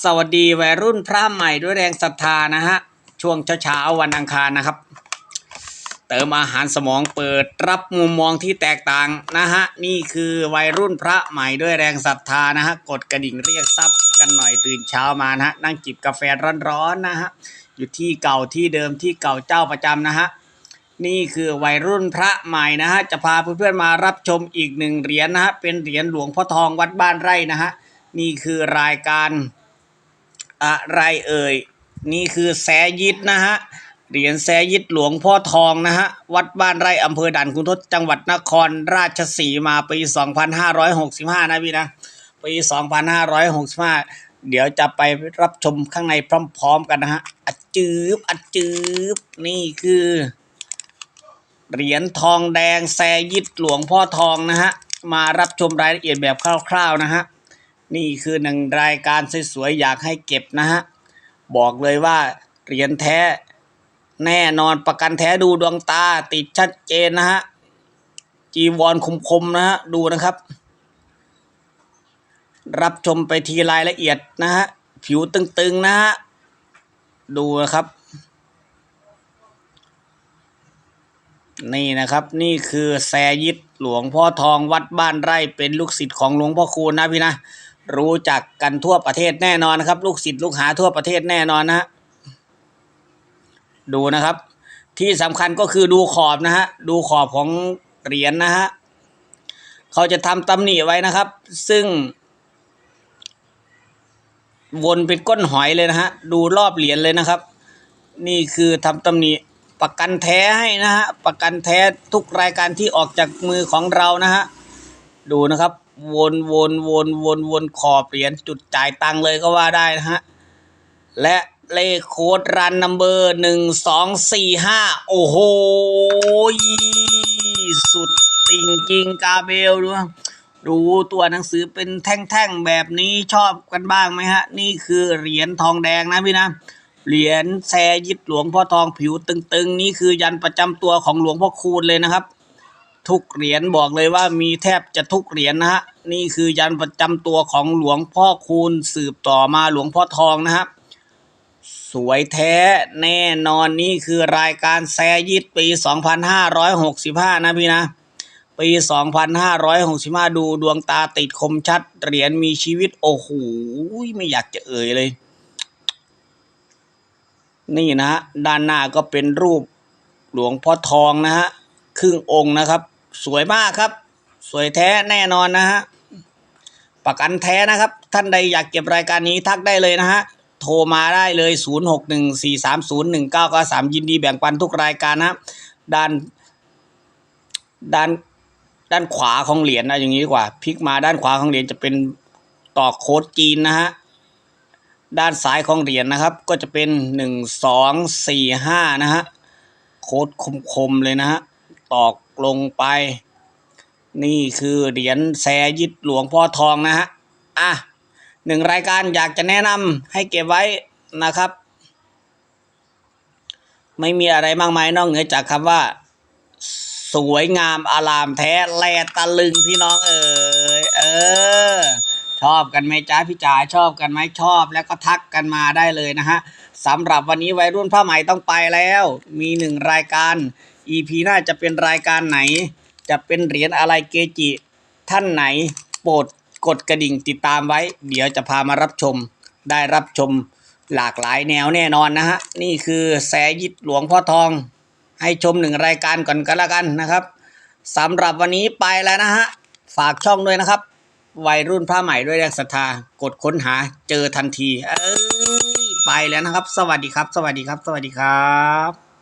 สวัสดีวัยรุ่นพระใหม่ด้วยแรงศรัทธานะฮะ ช่วงเช้าๆวันอังคารนะครับ เติมอาหารสมองเปิดรับมุมมองที่แตกต่างนะฮะ นี่คือวัยรุ่นพระใหม่ด้วยแรงศรัทธานะฮะ กดกระดิ่งเรียกทรัพย์กันหน่อยตื่นเช้ามานะฮะ นั่งจิบกาแฟร้อนๆนะฮะ อยู่ที่เก่าที่เดิมที่เก่าเจ้าประจำนะฮะ นี่คือวัยรุ่นพระใหม่นะฮะ จะพาเพื่อนๆมารับชมอีกหนึ่งเหรียญนะฮะ เป็นเหรียญหลวงพ่อทองวัดบ้านไร่นะฮะ นี่คือรายการ อะไรเอ่ย นี่คือแสยิดนะฮะเหรียญแสยิดหลวงพ่อทองนะฮะ วัดบ้านไร่อำเภอด่านคุณทศจังหวัดนครราชสีมาปี 2565 นะพี่นะ ปี 2565 เดี๋ยวจะไปรับชมข้างในพร้อมๆกันนะฮะ อัดจืบอัดจืบนี่คือเหรียญทองแดงแซยิดหลวงพ่อทองนะฮะ มารับชมรายละเอียดแบบคร่าวๆนะฮะ นี่คือหนึ่งรายการสวยๆอยากให้เก็บนะฮะ บอกเลยว่าเหรียญแท้แน่นอนประกันแท้ดูดวงตาติดชัดเจนนะฮะ จีวรคมๆนะฮะ ดูนะครับ รับชมไปทีรายละเอียดนะฮะ ผิวตึงๆนะฮะ ดูนะครับ นี่นะครับนี่คือแซยิดหลวงพ่อทองวัดบ้านไร่เป็นลูกศิษย์ของหลวงพ่อคูณนะพี่นะ รู้จักกันทั่วประเทศแน่นอนนะครับ ลูกศิษย์ลูกหาทั่วประเทศแน่นอนนะฮะดูนะครับ ที่สำคัญก็คือดูขอบนะฮะดูขอบของเหรียญนะฮะเขาจะทำตำหนิไว้นะครับ ซึ่ง วนเป็นก้นหอยเลยนะฮะดูรอบเหรียญเลยนะครับ นี่คือทำตำหนิประกันแท้ให้นะฮะประกันแท้ทุกรายการที่ออกจากมือของเรานะฮะดูนะครับ วนวนวนวนวนขอบเหรียญจุดจ่ายตังเลยก็ว่าได้นะฮะ และเลขโค้ดรันนัมเบอร์หนึ่งสองสี่ห้าโอ้โห สุดติงจริงกาเบลดูดูตัวหนังสือเป็นแท่งๆแบบนี้ชอบกันบ้างไหมฮะ นี่คือเหรียญทองแดงนะพี่นะเหรียญแซยิดหลวงพ่อทองผิวตึงๆ นี่คือยันประจำตัวของหลวงพ่อคูณเลยนะครับ ทุกเหรียญบอกเลยว่ามีแทบจะทุกเหรียญนะฮะนี่คือยันประจำตัวของหลวงพ่อคูณสืบต่อมาหลวงพ่อทองนะครับ สวยแท้แน่นอนนี่คือรายการแซยิดปี 2565 นะพี่นะ ปี 2565 ดูดวงตาติดคมชัด เหรียญมีชีวิต โอ้โหไม่อยากจะเอ่ยเลย นี่นะฮะด้านหน้าก็เป็นรูปหลวงพ่อทองนะฮะ ครึ่งองค์นะครับ สวยมากครับ สวยแท้แน่นอนนะฮะประกันแท้นะครับ ท่านใดอยากเก็บรายการนี้ทักได้เลยนะฮะโทรมาได้เลย 0 6 1 4 3 0 1 9 9 3 ยินดีแบ่งปันทุกรายการนะด้านด้านด้านขวาของเหรียญนะอย่างนี้ดีกว่าพลิกมาด้านขวาของเหรียญจะเป็นต่อกโค้ดจีนนะฮะด้านซ้ายของเหรียญนะครับ ก็จะเป็นหนึ่งสองสี่ห้านะฮะโค้ดคมๆเลยนะฮะตอก ลงไป นี่คือเหรียญแซยิดหลวงพ่อทองนะฮะ อะหนึ่งรายการอยากจะแนะนำให้เก็บไว้นะครับ ไม่มีอะไรมากมายนอกเหนือจากคำว่า สวยงามอารามแท้แลตะลึงพี่น้องเอ๋ยเออ ชอบกันไหมจ้าพี่จ๋าชอบกันไหมชอบ แล้วก็ทักกันมาได้เลยนะฮะสำหรับวันนี้วัยรุ่นผ้าไหม่ต้องไปแล้ว มีหนึ่งรายการ EP หน้าจะเป็นรายการไหน จะเป็นเหรียญอะไรเกจิท่านไหน โปรดกดกระดิ่งติดตามไว้ เดี๋ยวจะพามารับชม ได้รับชมหลากหลายแนวแน่นอนนะฮะ นี่คือแสยิดหลวงพ่อทอง ให้ชมหนึ่งรายการก่อนก็แล้วกันนะครับสำหรับวันนี้ไปแล้วนะฮะ ฝากช่องด้วยนะครับ วัยรุ่นพระใหม่ด้วยแรงศรัทธากดค้นหาเจอทันที เอ้ยไปแล้วนะครับ สวัสดีครับ สวัสดีครับ สวัสดีครับ